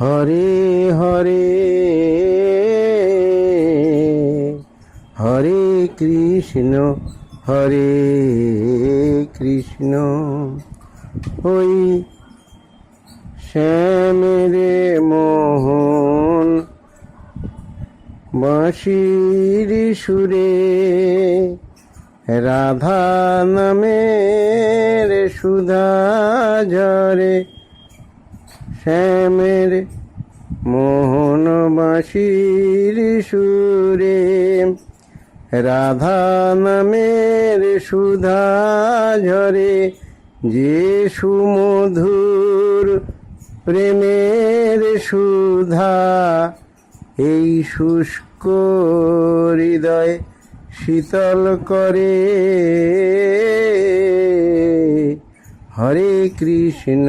হরে হরে হরে কৃষ্ণ হরে কৃষ্ণ। ওই শ্যামেরে মোহন, বাঁশির সুরে, রাধা নামের সুধা ঝরে। শ্যামের মোহন বাঁশির সুরে, রাধা নামের সুধা ঝরে যে সুমধুর প্রেমের সুধা, এই শুষ্ক হৃদয় শীতল করে। হরে কৃষ্ণ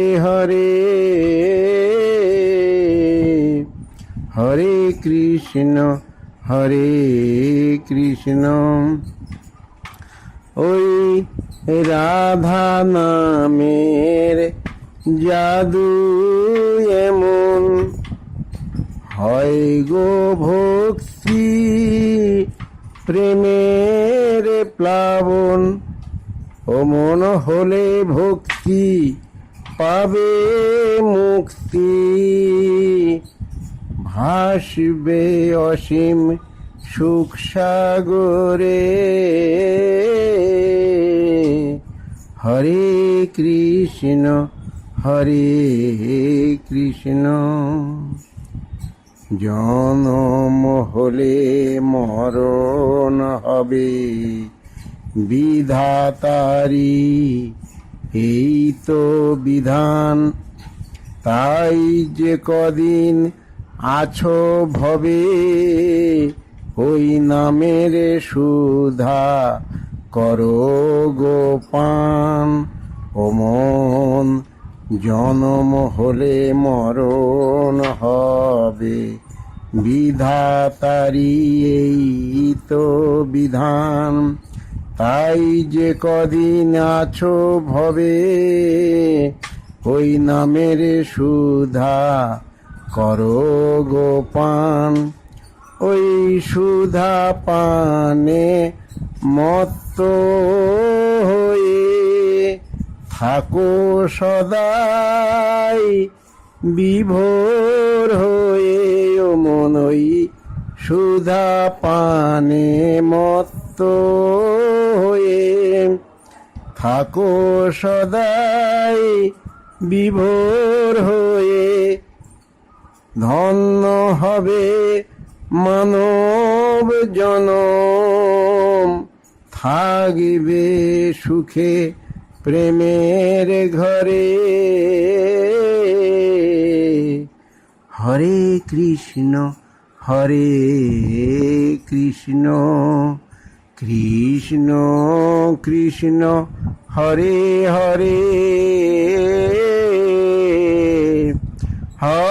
কৃষ্ণ, হরে কৃষ্ণ। ওই রাধা নামের জাদু এমন হয় গো ভক্তি প্রেমের প্লাবন। ও মন হলে ভক্তি পাবে মুক্তি। ভাসবে অসীম সুখ সাগরে। হরে কৃষ্ণ হরে কৃষ্ণ। জনম হলে মরণ হবে বিধাতারি। এই তো বিধান, তাই যে কদিন আছো ভবে ওই নামের সুধা। করো গোপান ও মন জনম হলে মরণ হবে। বিধাতারি এই তো বিধান, তাই যে কদিন আছো ভবে, ওই নামের সুধা। করো গোপান ওই সুধা পানে মত্ত হয়ে থাকো সদাই বিভোর হয়ে ও মন ওই সুধা পানে মত্ত হয়ে থাকো সদাই বিভোর হয়ে ধন্য হবে মানব জনম। থাকবে সুখে প্রেমের ঘরে। হরে কৃষ্ণ হরে কৃষ্ণ কৃষ্ণ কৃষ্ণ, হরে হরে। হরে